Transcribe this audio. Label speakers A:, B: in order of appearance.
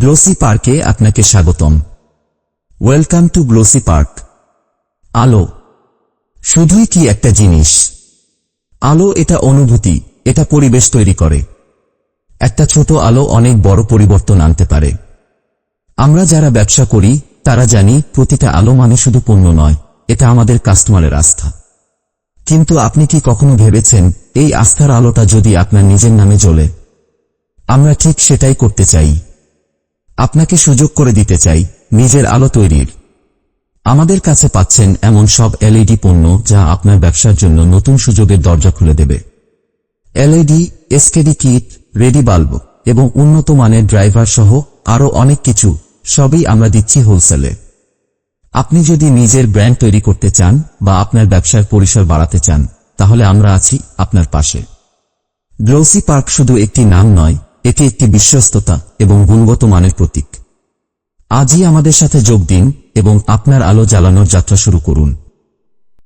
A: Glossy পার্কে আপনাকে স্বাগতম। ওয়েলকাম টু গ্লোসি পার্ক আলো। শুধুই কি একটা জিনিস? আলো এটা অনুভূতি, এটা পরিবেশ তৈরি করে। একটা ছোট আলো অনেক বড় পরিবর্তন আনতে পারে। আমরা যারা ব্যবসা করি, তারা জানি প্রতিটা আলো মানে শুধু পণ্য নয়, এটা আমাদের কাস্টমারের আস্থা। কিন্তু আপনি কি কখনো ভেবেছেন, এই আস্থার আলোটা যদি আপনার নিজের নামে জ্বলে? আমরা ঠিক সেটাই করতে চাই। আপনাকে সুযোগ করে দিতে চাই নিজের আলো তৈরির। আমাদের কাছে পাচ্ছেন এমন সব এলইডি পণ্য যা আপনার ব্যবসার জন্য নতুন সুযোগের দরজা খুলে দেবে। LED, SKD kit, ready bulb এবং উন্নত মানের ড্রাইভার সহ আরও অনেক কিছু সবই আমরা দিচ্ছি হোলসেলে। আপনি যদি নিজের ব্র্যান্ড তৈরি করতে চান বা আপনার ব্যবসার পরিসর বাড়াতে চান, তাহলে আমরা আছি আপনার পাশে। গ্লোসি পার্ক শুধু একটি নাম নয় এটি একটি বিশ্বস্ততা এবং গুণগত মানের প্রতীক। আজই আমাদের সাথে যোগ দিন এবং আপনার আলো জ্বালানোর যাত্রা শুরু করুন।